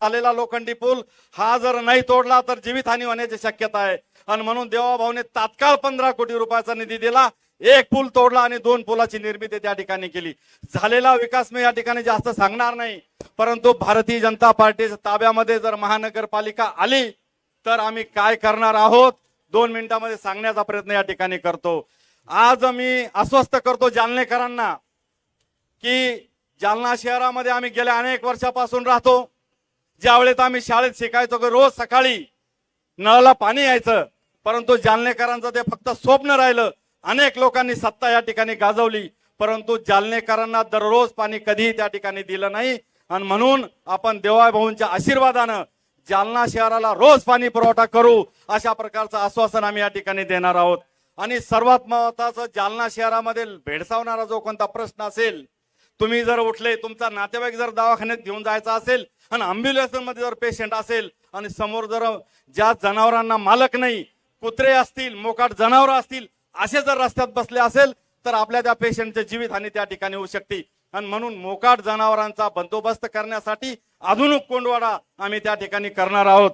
आलेला लोखंडी पूल हा जर नाही तोडला तर जीवितहानी होण्याची शक्यता आहे. आणि म्हणून देवाभाऊने तात्काळ पंधरा कोटी रुपयाचा निधी दिला. एक पूल तोडला आणि दोन पुलाची निर्मिती त्या ठिकाणी केली. झालेला विकास मी या ठिकाणी जास्त सांगणार नाही. परंतु भारतीय जनता पार्टीच्या ताब्यामध्ये जर महानगरपालिका आली तर आम्ही काय करणार आहोत? दोन मिनिटांमध्ये सांगण्याचा प्रयत्न या ठिकाणी करतो. आज मी अस्वस्थ करतो जालनेकरांना की जालना शहरामध्ये आम्ही गेल्या अनेक वर्षापासून राहतो. ज्या वेळेत आम्ही शाळेत शिकायचो की रोज सकाळी नळाला पाणी यायचं. परंतु जालनेकरांचं ते फक्त स्वप्न राहिलं. अनेक लोकांनी सत्ता या ठिकाणी गाजवली. परंतु जालनेकरांना दररोज पाणी कधीही त्या ठिकाणी दिलं नाही. आणि म्हणून आपण देवाभाऊंच्या आशीर्वादानं जालना शहराला रोज पाणी पुरवठा करू अशा प्रकारचं आश्वासन आम्ही या ठिकाणी देणार आहोत. आणि सर्वात महत्वाचं जालना शहरामध्ये भेडसावणारा जो कोणता प्रश्न असेल तुम्ही जर उठले तुमचा नातेवाईक जर दवाखान्यात घेऊन जायचा असेल आणि अम्ब्युलन्समध्ये जर पेशंट असेल आणि समोर जर ज्या जनावरांना मालक नाही कुत्रे असतील मोकाट जनावर असतील असे जर रस्त्यात बसले असेल तर आपल्या त्या पेशंटचे जीवितहानी त्या ठिकाणी होऊ शकते. आणि म्हणून मोकाट जनावरांचा बंदोबस्त करण्यासाठी आधुनिक कोंडवाडा आम्ही त्या ठिकाणी करणार आहोत.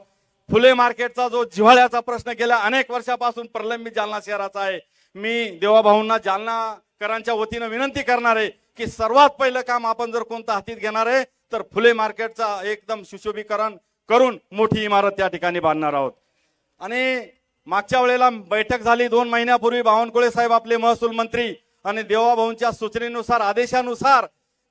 फुले मार्केटचा जो जिव्हाळ्याचा प्रश्न गेल्या अनेक वर्षापासून प्रलंबित जालना शहराचा आहे. मी देवाभाऊंना जालनाकरांच्या वतीनं विनंती करणार आहे की सर्वात पहिलं काम आपण जर कोणतं हातीत घेणार आहे तर फुले मार्केटचा एकदम सुशोभीकरण करून मोठी इमारत त्या ठिकाणी बांधणार आहोत. आणि मागच्या वेळेला बैठक झाली दोन महिन्यापूर्वी बावनकुळे साहेब आपले महसूल मंत्री आणि देवाभाऊंच्या सूचनेनुसार आदेशानुसार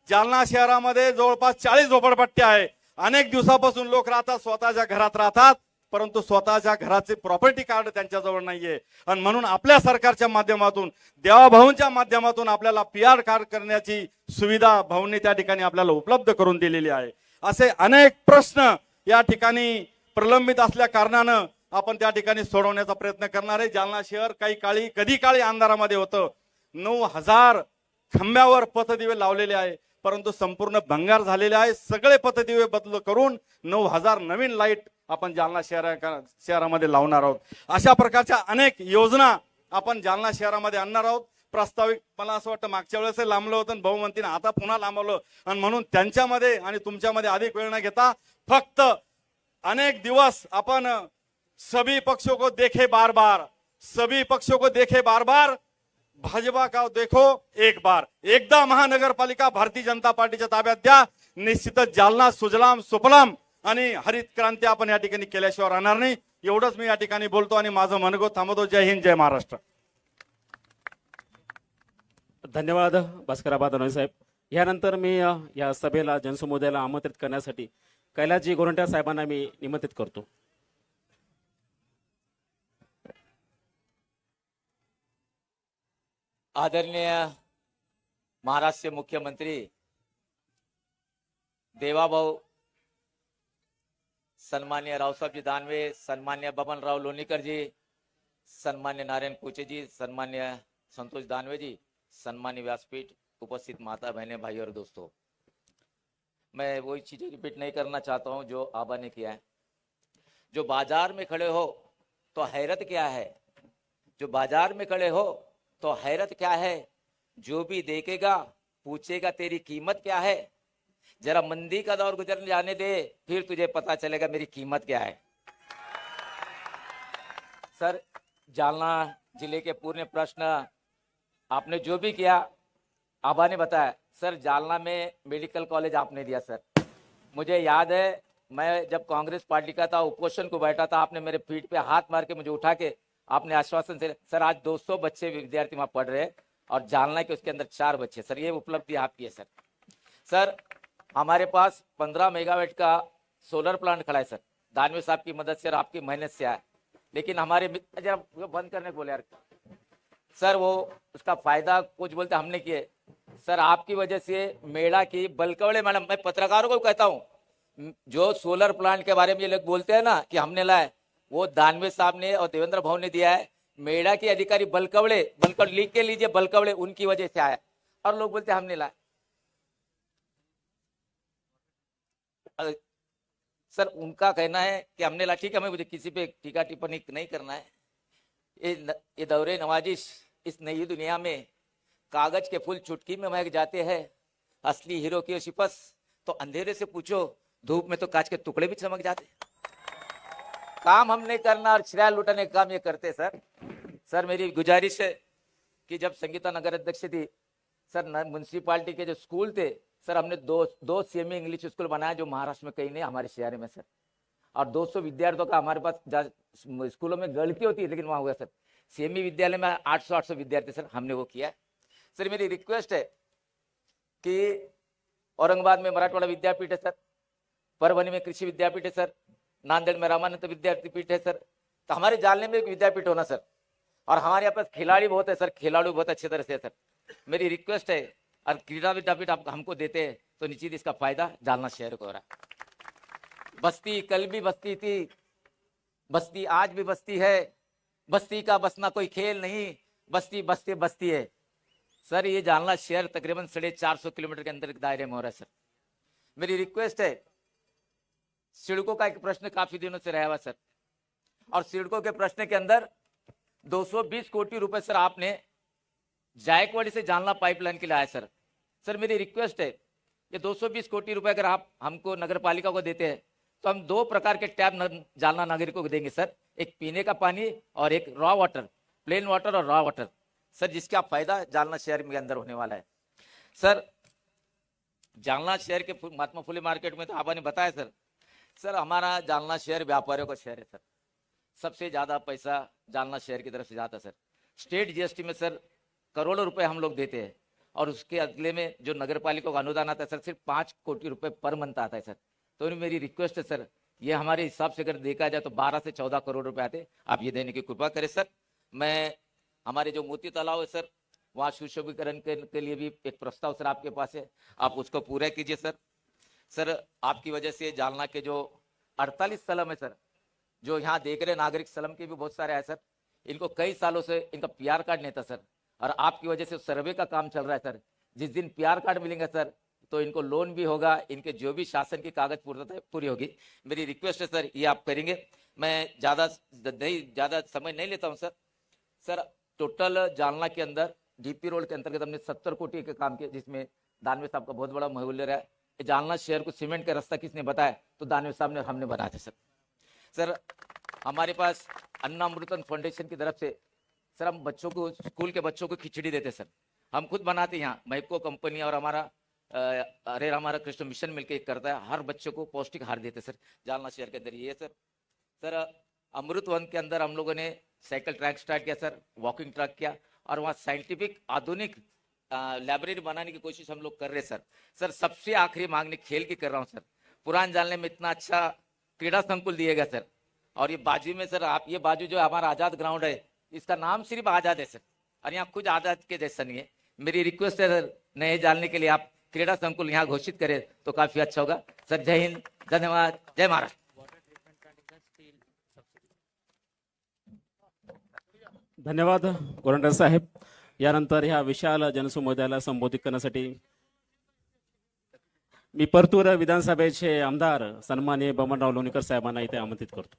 जालना शहरामध्ये जवळपास चाळीस झोपडपट्ट्या आहे. अनेक दिवसापासून लोक राहतात स्वतःच्या घरात राहतात. परंतु स्वतःच्या घराचे प्रॉपर्टी कार्ड त्यांच्याजवळ नाहीये. आणि म्हणून आपल्या सरकारच्या माध्यमातून देवाभाऊंच्या माध्यमातून आपल्याला पी आर कार्ड करण्याची सुविधा भाऊंनी त्या ठिकाणी आपल्याला उपलब्ध करून दिलेली आहे. असे अनेक प्रश्न या ठिकाणी प्रलंबित असल्या कारणानं आपण त्या ठिकाणी सोडवण्याचा प्रयत्न करणार आहे. जालना शहर काही काळी कधी काळी अंधारामध्ये होतं. नऊ हजार खांब्यावर पथदिवे लावलेले आहे. परंतु संपूर्ण भंगार झालेले आहे. सगळे पथदिवे बदल करून नऊ हजार नवीन लाइट आपण जालना शहरा शहरामध्ये लावणार आहोत. अशा प्रकारच्या अनेक योजना आपण जालना शहरामध्ये आणणार आहोत. प्रस्ताविक मला असं वाटतं मागच्या वेळेस लांबलं होतं आणि आता पुन्हा लांबवलं. आणि म्हणून त्यांच्यामध्ये आणि तुमच्यामध्ये अधिक वेळ न घेता फक्त अनेक दिवस आपण सभी पक्षों को देखे बार बार सभी पक्षों को देखे बार बार भाजपा का देखो एक बार. एकदा महानगरपालिका भारतीय जनता पार्टीच्या ताब्यात द्या. निश्चितच जालना सुजलाम सुफलाम आणि हरित क्रांती आपण या ठिकाणी केल्याशिवाय राहणार नाही. एवढंच मी या ठिकाणी बोलतो आणि माझं मनगो थांबवतो. जय हिंद जय महाराष्ट्र. धन्यवाद भास्कराबा धनोय साहेब. यानंतर मी या सभेला जनसमुदायाला आमंत्रित करण्यासाठी कैलासजी गोरंट्या साहेबांना मी निमंत्रित करतो. आदरणीय महाराष्ट्र मुख्यमंत्री देवाभाऊ सन्मान्य राव साहब जी दानवे, सन्मान्य बबन राव लोनीकर जी, सन्मान्य नारायण कोचे जी, सन्मान्य संतोष दानवे जी, सन्मान्य व्यासपीठ उपस्थित माता बहने, भाई और दोस्तों। मैं वही चीज़ें रिपीट नहीं करना चाहता हूँ, जो आबा ने किया है। जो बाज़ार में खड़े हो तो हैरत क्या है? जो बाज़ार में खड़े हो तो हैरत क्या है? जो भी देखेगा, पूछेगा, तेरी कीमत क्या है? जरा मंदी का दौर गुजर जाने दे, फिर तुझे पता चलेगा मेरी कीमत क्या है। सर, जालना ज़िले के पूर्ण प्रश्न, आपने जो भी किया, आभा ने बताया। सर, जालना में मेडिकल कॉलेज आपने दिया, सर। मुझे याद है, मैं जब कांग्रेस पार्टी का था, उपोषण को बैठा था, आपने मेरे पीठ पे हाथ मार के मुझे उठा के आपने आश्वासन से सर, आज 200 बच्चे विद्यार्थी वहाँ पढ़ रहे हैं और जालना के उसके अंदर चार बच्चे सर, ये उपलब्धि आपकी है, सर। सर हमारे पास 15 मेगावाट का सोलर प्लांट खड़ा है, सर। दानवे साहब की मदद से और आपकी मेहनत से आया लेकिन हमारे जरा बंद करने बोले यार। सर, वो उसका फ़ायदा कुछ बोलते हमने किए। सर, आपकी वजह से मेला की बलकवड़े, मैडम, मैं पत्रकारों को कहता हूँ, जो सोलर प्लांट के बारे में ये लोग बोलते हैं ना कि हमने लाए वो दानवे साहब ने और देवेंद्र भाव ने दिया है। मेड़ा के अधिकारी बलकवड़े बलकवड़े, लिख के लीजिए बलकवड़े, उनकी वजह से आया और लोग बोलते हमने लाए सर, उनका कहना है कि हमने ला, ठीक है, हमें मुझे किसी पे टीका टिप्पणी नहीं करना है। ये न- ये दौरे नवाजिश इस नई दुनिया में कागज़ के फूल चुटकी में महक जाते हैं। असली हीरो की सिपस तो अंधेरे से पूछो, धूप में तो कांच के टुकड़े भी चमक जाते काम हम नहीं करना और श्रेय लुटाने का काम ये करते सर। सर, मेरी गुजारिश है कि जब संगीता नगर अध्यक्ष थी, सर म्यूनसिपालिटी के जो स्कूल थे सर, हमने दो दो सेमी इंग्लिश स्कूल बनाया जो महाराष्ट्र में कहीं नहीं, हमारे शहर में, सर। और 200 विद्यार्थियों का हमारे पास स्कूलों में गलती होती है, लेकिन वहाँ हुआ, सर। सेमी विद्यालय में 800 800 विद्यार्थी, सर, हमने वो किया। सर, मेरी रिक्वेस्ट है कि औरंगाबाद में मराठवाड़ा विद्यापीठ है, सर। परभनी में कृषि विद्यापीठ है, सर। नांदेड़ में रामानंद विद्यापीठ है, सर। तो हमारे जालने में एक विद्यापीठ होना, सर। और हमारे यहाँ पास खिलाड़ी बहुत है, सर। खिलाड़ी बहुत अच्छी तरह से है, सर। मेरी रिक्वेस्ट है और क्रीड़ा विद्यापीठ आप, हमको देते तो निश्चित इसका फ़ायदा जालना शहर को हो रहा है। बस्ती, कल भी बस्ती थी, बस्ती आज भी बस्ती है, बस्ती का बसना कोई खेल नहीं, बस्ती बस्ती बस्ती है। सर, ये जालना शहर तकरीबन साढ़े चार सौ किलोमीटर के अंदर दायरे में हो रहा है, सर। मेरी रिक्वेस्ट है, सिड़कों का एक प्रश्न काफ़ी दिनों से रहा हुआ, सर। और सिड़कों के प्रश्न के अंदर 220 कोटी रुपए, सर, आपने जायकवाड़ी से जालना पाइपलाइन के लिए आया सर। सर मेरी रिक्वेस्ट है ये 220 कोटि रुपए अगर आप हमको नगर पालिका को देते हैं तो हम दो प्रकार के टैब न, जालना नागरिकों को देंगे सर। एक पीने का पानी और एक रॉ वाटर प्लेन वाटर और रॉ वाटर सर जिसका फ़ायदा जालना शहर में अंदर होने वाला है। सर जालना शहर के महात्मा फुले मार्केट में तो आपने बताया सर। सर हमारा जालना शहर व्यापारियों का शहर है सर। सबसे ज़्यादा पैसा जालना शहर की तरफ़ से जाता है सर। स्टेट जीएसटी में सर करोड़ों रुपए हम लोग देते हैं। और उसके अगले में जो नगर पालिका का अनुदान आता है सर सिर्फ़ पाँच कोटि रुपए पर मंथ आता है सर। तो मेरी रिक्वेस्ट है सर ये हमारे हिसाब से अगर देखा जाए तो बारह से चौदह करोड़ रुपए आते आप ये देने की कृपा करें सर। मैं हमारे जो मोती तालाब है सर वहाँ सुशोभीकरण के, के लिए भी एक प्रस्ताव सर आपके पास है। आप उसको पूरा कीजिए सर। सर आपकी वजह से जालना के जो 48 सलम है सर जो यहाँ देख रहे नागरिक सलम के भी बहुत सारे हैं सर। इनको कई सालों से इनका पीआर कार्ड नहीं था सर। और आपकी वजह से सर्वे का काम चल रहा है, सर। जिस दिन पीआर कार्ड मिलेंगे, सर तो इनको लोन भी होगा, इनके जो भी शासन की कागज़ पूर्णता पूरी होगी। मेरी रिक्वेस्ट है, सर, ये आप करेंगे। मैं ज़्यादा नहीं, ज़्यादा समय नहीं लेता हूँ, सर। सर टोटल जालना के अंदर डीपी रोड के अंतर्गत हमने सत्तर कोटि के काम किए, जिसमें दानवे साहब का बहुत बड़ा महूल्य रहा है। जालना शहर को सीमेंट का रास्ता किसने बताया तो दानवे साहब ने हमने बनाया था, सर। सर, हमारे पास अन्ना अमृतन फाउंडेशन की तरफ़ से सर, हम बच्चों को, स्कूल के बच्चों को खिचड़ी देते सर। हम खुद बनाते यहाँ। महको कंपनी और हमारा अरे हमारा कृष्ण मिशन मिलकर करता है। हर बच्चों को पौष्टिक आहार देते सर। जालना शहर के अंदर ये सर। सर, अमृत वन के अंदर हम लोगों ने साइकिल ट्रैक स्टार्ट किया, सर। वॉकिंग ट्रैक किया और वहाँ साइंटिफिक, आधुनिक लाइब्रेरी बनाने की कोशिश हम लोग कर रहे सर। सर, सबसे आखिरी मांगने खेल की कर रहा हूँ, सर। पुरान जालने में इतना अच्छा क्रीड़ा संकुल दिएगा सर। और ये बाजू में, सर, आप, ये बाजू जो हमारा आज़ाद ग्राउंड है इसका नाम सिर्फ आजाद है सर। और यहाँ खुद आजाद के जैसा नहीं है। मेरी रिक्वेस्ट है सर नए जानने के लिए आप क्रीड़ा संकुल यहाँ घोषित करें तो काफी अच्छा होगा। सर जय हिंद धन्यवाद जय महाराष्ट्र। धन्यवाद गोरंट्याल साहेब। यानंतर ह्या विशाल जनसमुदायाला संबोधित करण्यासाठी मी परतूर विधानसभेचे आमदार सन्माननीय बमनराव लोणीकर साहेबांना इथे आमंत्रित करतो.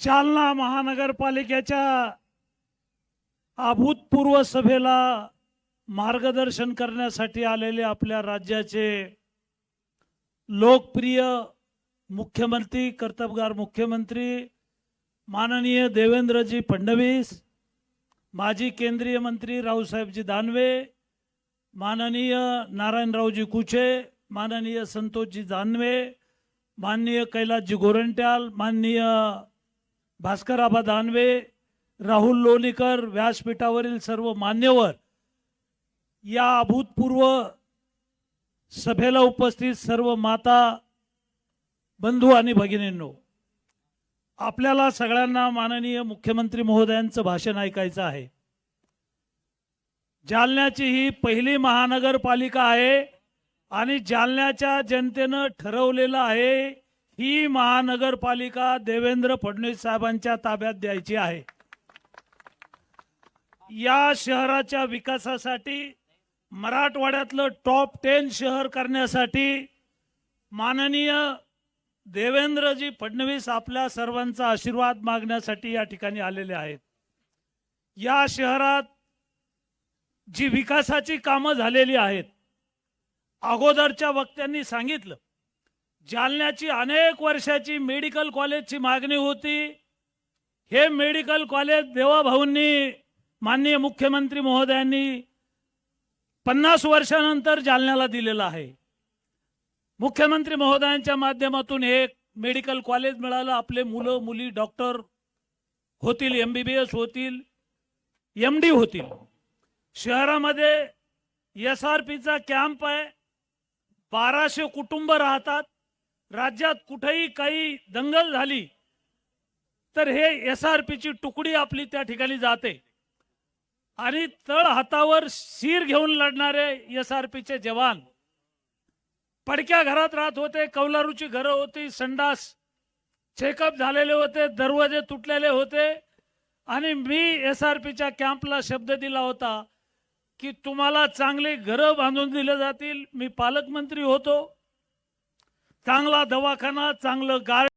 जालना महानगरपालिकेच्या अभूतपूर्व सभेला मार्गदर्शन करण्यासाठी आलेले आपल्या राज्याचे लोकप्रिय मुख्यमंत्री कर्तबगार मुख्यमंत्री माननीय देवेंद्रजी फडणवीस माजी केंद्रीय मंत्री रावसाहेबजी दानवे माननीय नारायणरावजी कुचे माननीय संतोषजी दानवे माननीय कैलासजी गोरंट्याल माननीय भास्कराबा दानवे राहुल लोणीकर व्यासपीठावरील सर्व मान्यवर या अभूतपूर्व सभेला उपस्थित सर्व माता बंधू आणि भगिनींनो आपल्याला सगळ्यांना माननीय मुख्यमंत्री महोदयांचं भाषण ऐकायचं आहे. जालन्याची ही पहिली महानगरपालिका आहे आणि जालन्याच्या जनतेनं ठरवलेलं आहे ही महानगरपालिका देवेंद्र फडणवीस साहेबांच्या ताब्यात द्यायची आहे. या शहराच्या विकासासाठी मराठवाड्यातलं टॉप टेन शहर करण्यासाठी माननीय देवेंद्रजी फडणवीस आपल्या सर्वांचा आशीर्वाद मागण्यासाठी या ठिकाणी आलेले आहेत. या शहरात जी विकासाची कामं झालेली आहेत अगोदरच्या वक्त्यांनी सांगितलं जालन्याची अनेक वर्षाची मेडिकल कॉलेजची मागणी होती. हे मेडिकल कॉलेज देवाभाऊंनी माननीय मुख्यमंत्री महोदयांनी पन्नास वर्षानंतर जालन्याला दिलेलं आहे. मुख्यमंत्री महोदयांच्या माध्यमातून हे मेडिकल कॉलेज मिळालं. आपले मुलं मुली डॉक्टर होतील एम बी बी एस होतील एम डी होतील. शहरामध्ये एस आर पीचा कॅम्प आहे. बाराशे कुटुंब राहतात. राज्यात कुठेही काही दंगल झाली तर हे एस आर पीची तुकडी आपली त्या ठिकाणी जाते. आणि तळ हातावर शिर घेऊन लढणारे एस आर पीचे जवान. पडक्या घरात राहत होते कौलारूची घरं होती संडास चेकअप झालेले होते दरवाजे तुटलेले होते. आणि मी एस आर पीच्या कॅम्पला शब्द दिला होता की तुम्हाला चांगली घरं बांधून दिले जातील मी पालकमंत्री होतो. चांगला दवाखाना चांगलं गार्ड